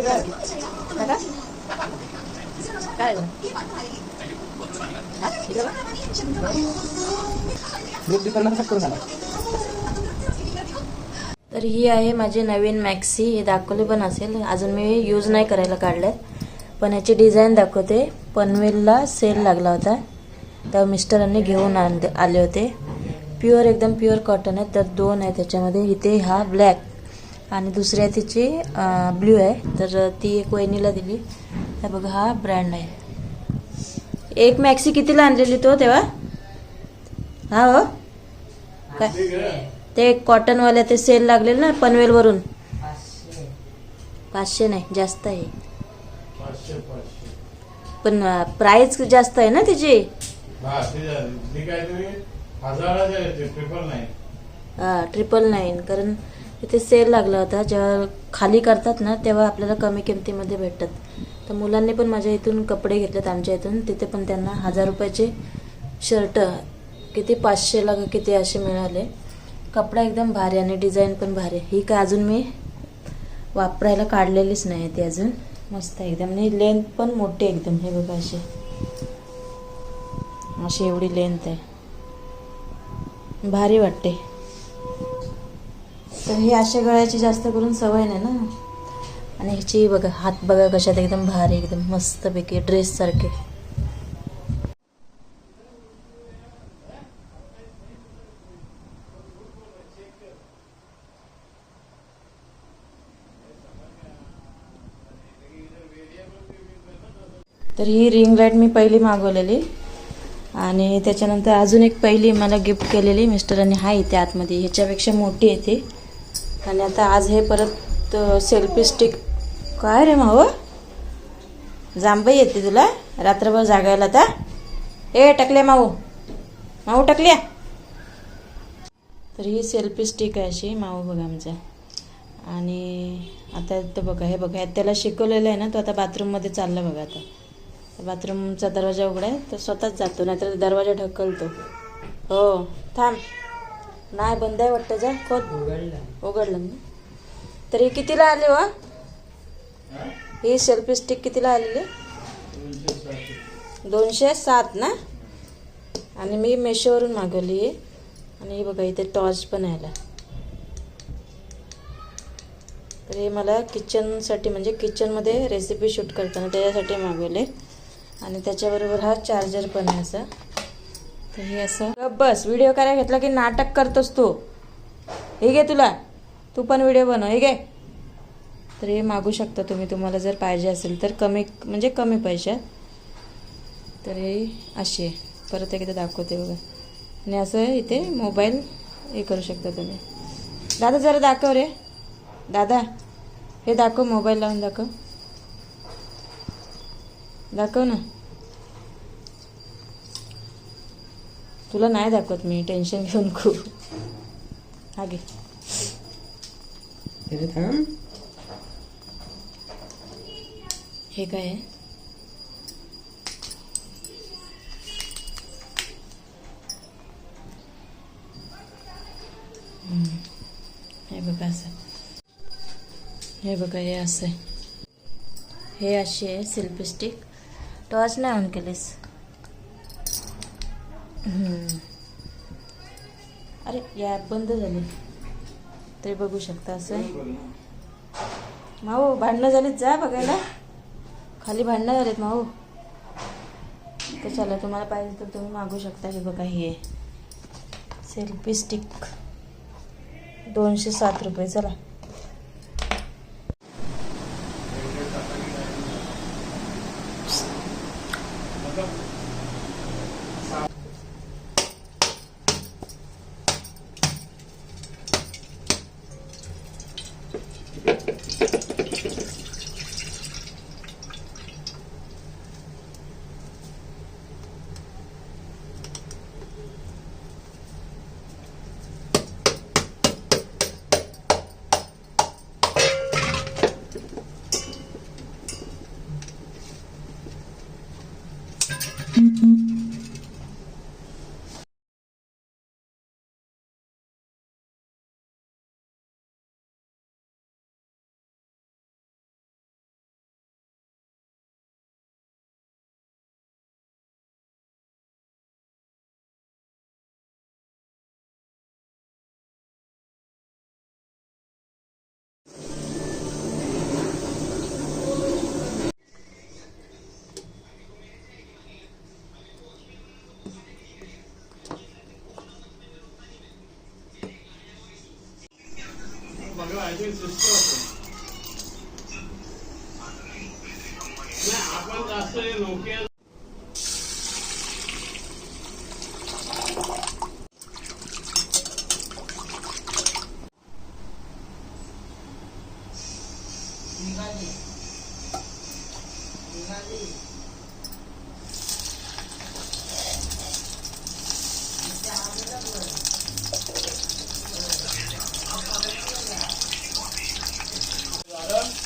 काय? काका काय. ग्रुप करून तर ही आहे माझी नवीन मॅक्सी हे दाखवली पण असेल. अजून मी यूज नाही करायला काढल्यात. पण याची डिझाईन दाखवते. पनवेलला सेल लागला होता. तर मिस्टरांनी घेऊन आण- आले होते. प्युअर एकदम प्युअर कॉटन आहे. तर दोन आहे त्याच्यामध्ये. इथे हा ब्लॅक आणि दुसरी आहे तिची ब्ल्यू आहे. तर ती एक वहिनीला दिली. तर बघा हा ब्रँड आहे. एक मॅक्सी कितीला आणलेली तो तेव्हा? हा हो? काय? ते कॉटनवाले ते सेल लागलेलं ना पनवेलवरून? पाचशे नाही जास्त आहे. पण प्राइस जास्त आहे ना त्याची हा ट्रिपल नाईन कारण तिथे सेल लागला होता. जेव्हा खाली करतात ना तेव्हा आपल्याला कमी किमतीमध्ये भेटतात. तर मुलांनी पण माझ्या इथून कपडे घेतलेत आमच्या इथून. तिथे पण त्यांना हजार रुपयाचे शर्ट किती पाचशेला का किती असे मिळाले. कपडा एकदम भारी आणि डिझाईन पण भारी. ही काय अजून मी वापरायला काढलेलीच नाही ती अजून. मस्त आहे एकदम. आणि लेंथ पण मोठी एकदम. हे बघा अशी. अशी एवढी लेंथ आहे. भारी वाटते. तर हे अशा गळ्याची जास्त करून सवय नाही ना. आणि ह्याची बघा हात बघा कशात एकदम भारी एकदम मस्तपैकी ड्रेस सारखे. तर ही रिंग लाइट मी पहिली मागवलेली. आणि त्याच्यानंतर अजून एक पहिली मला गिफ्ट केलेली मिस्टरांनी हा इथे आतमध्ये ह्याच्यापेक्षा मोठी येते आणि आता आज हे परत सेल्फी स्टिक काय रे माव? जांभई येते तुला? रात्रभर जागायला आता? ए टकले माऊ माऊ टकल्या. तर ही सेल्फी स्टिक आहे अशी माऊ बघा आमचा आणि आता तो बघा हे बघा त्याला शिकवलेलं आहे ना तो आता बाथरूममध्ये चालला बघा आता. बाथरूमचा दरवाजा उघडा आहे तर स्वतःच जातो नाहीतर दरवाजा ढकलतो. हो थांब. नाही बंद आहे वाटतं जा खोद. उघडलं. ना तर ही कितीला आली वा ही? सेल्फी स्टिक कितीला आलेली? दोनशे सात ना? आणि मी मेशोवरून मागवली. आहे आणि ही बघा इथे टॉर्च पण आहे याला. तर हे मला किचनसाठी म्हणजे किचनमध्ये रेसिपी शूट करताना त्याच्यासाठी मागवले. आणि त्याच्याबरोबर हा चार्जर पण आहे असा. तर हे असं. बस व्हिडिओ करायला घेतला की नाटक करतोस तू. हे घे तुला. तू पण व्हिडिओ बनव हे घे. तर हे मागू शकता तुम्ही तुम्हाला जर पाहिजे असेल तर कमी म्हणजे कमी पैशात तर हे असे आहे. परत एकदा दाखवते बघा. आणि असं इथे मोबाईल हे करू शकता तुम्ही. दादा जरा दाखव रे. दादा हे दाखव मोबाईल लावून दाखव. दाखव ना. तुला नाही दाखवत मी टेन्शन घेऊन खूप. हा घे. हे काय. हे बघा असं. हे बघा हे असं हे अशी आहे सेल्फी स्टिक टॉर्च नाही ऑन केलीस. अरे या बंद झाली. तरी बघू शकता असं माऊ भांडणं झालीत जा बघायला. खाली भांडणं झालीत माऊ तर चला तुम्हाला पाहिजे तर तुम्ही मागू शकता की बघा हे. सेल्फी स्टिक दोनशे सात रुपये चला. Thank you. Mm-hmm. सिस्टर असेल नाही आपण जास्त हे नोकिया निघाली निघाली done.